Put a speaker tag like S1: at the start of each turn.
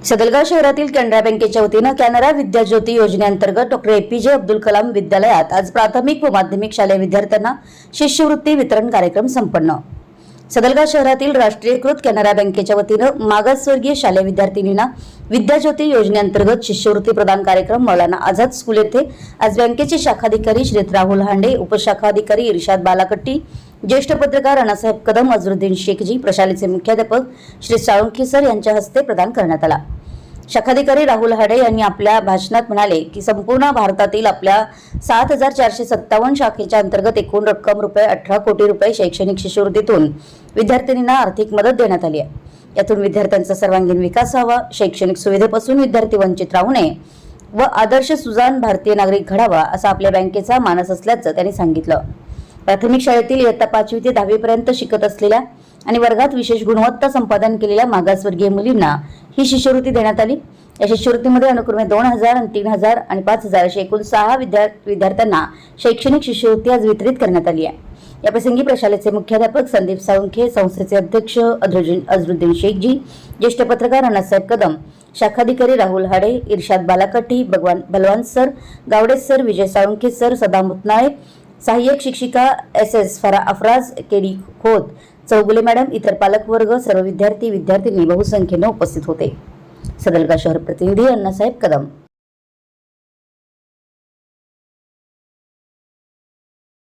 S1: सदलगाव शहरातील कॅनरा बँकेच्या वतीनं कॅनरा विद्याज्योती योजनेअंतर्गत डॉक्टर एपीजे अब्दुल कलाम विद्यालयात आज प्राथमिक व माध्यमिक शालेय विद्यार्थ्यांना शिष्यवृत्ती वितरण कार्यक्रम संपन्न. सदलगाव शहरातील राष्ट्रीयकृत कॅनरा बँकेच्या वतीनं मागासवर्गीय शालेय विद्यार्थिनींना विद्याज्योती योजनेअंतर्गत शिष्यवृत्ती प्रदान कार्यक्रम मौलाना आझाद स्कूल येथे आज बँकेचे शाखाधिकारी श्री राहुल हांडे उपशाखाधिकारी इर्शाद बालाकट्टी ज्येष्ठ पत्रकार अण्णासाहेब कदम अजरुद्दीन शेखजी प्रशालेचे मुख्याध्यापक श्री साळुंखे सर यांच्या हस्ते प्रदान करण्यात आला. शाखाधिकारी राहुल हाडे यांनी आपल्या भाषणात म्हणाले की संपूर्ण भारतातील आपल्या सात हजार चारशे सत्तावन्न शाखेच्या अंतर्गत एकूण रक्कम रुपये अठरा कोटी रुपये शैक्षणिक शिष्यवृत्तीतून विद्यार्थिनींना आर्थिक मदत देण्यात आली आहे. यातून विद्यार्थ्यांचा सर्वांगीण विकास व्हावा शैक्षणिक सुविधेपासून विद्यार्थी वंचित राहू नये व आदर्श सुजान भारतीय नागरिक घडावा असा आपल्या बँकेचा मानस असल्याचं त्यांनी सांगितलं. प्राथमिक शाळेतील इयत्ता पाचवी ते दहावीपर्यंत शिकत असलेल्या आणि वर्गात विशेष गुणवत्ता संपादन केलेल्या मागासवर्गीय मुलींना ही शिष्यवृत्ती देण्यात आली. या शिष्यवृत्तीमध्ये अनुक्रमे दोन हजार आणि तीन हजार आणि पाच हजार अशा एकूण सहा विद्या विद्यार्थ्यांना शैक्षणिक शिष्यवृत्ती आज वितरित करण्यात आली आहे. याप्रसंगी प्रशालेचे मुख्याध्यापक संदीप साळुंखे संस्थेचे अध्यक्ष अझरुद्दीन अजरुद्दीन शेखजी ज्येष्ठ पत्रकार अण्णासाहेब कदम शाखाधिकारी राहुल हाडे Irshad Balakati Bhagwan Balwan sir Gawade sir Vijay Salunkhe sir Sada Mutnale सहाय्यक शिक्षिका S S Fara Afraz KD Khot Chougule madam इतर पालकवर्ग सर्व विद्यार्थी विद्यार्थिनी बहुसंख्येने उपस्थित होते. सदलगा शहर प्रतिनिधी अण्णासाहेब कदम.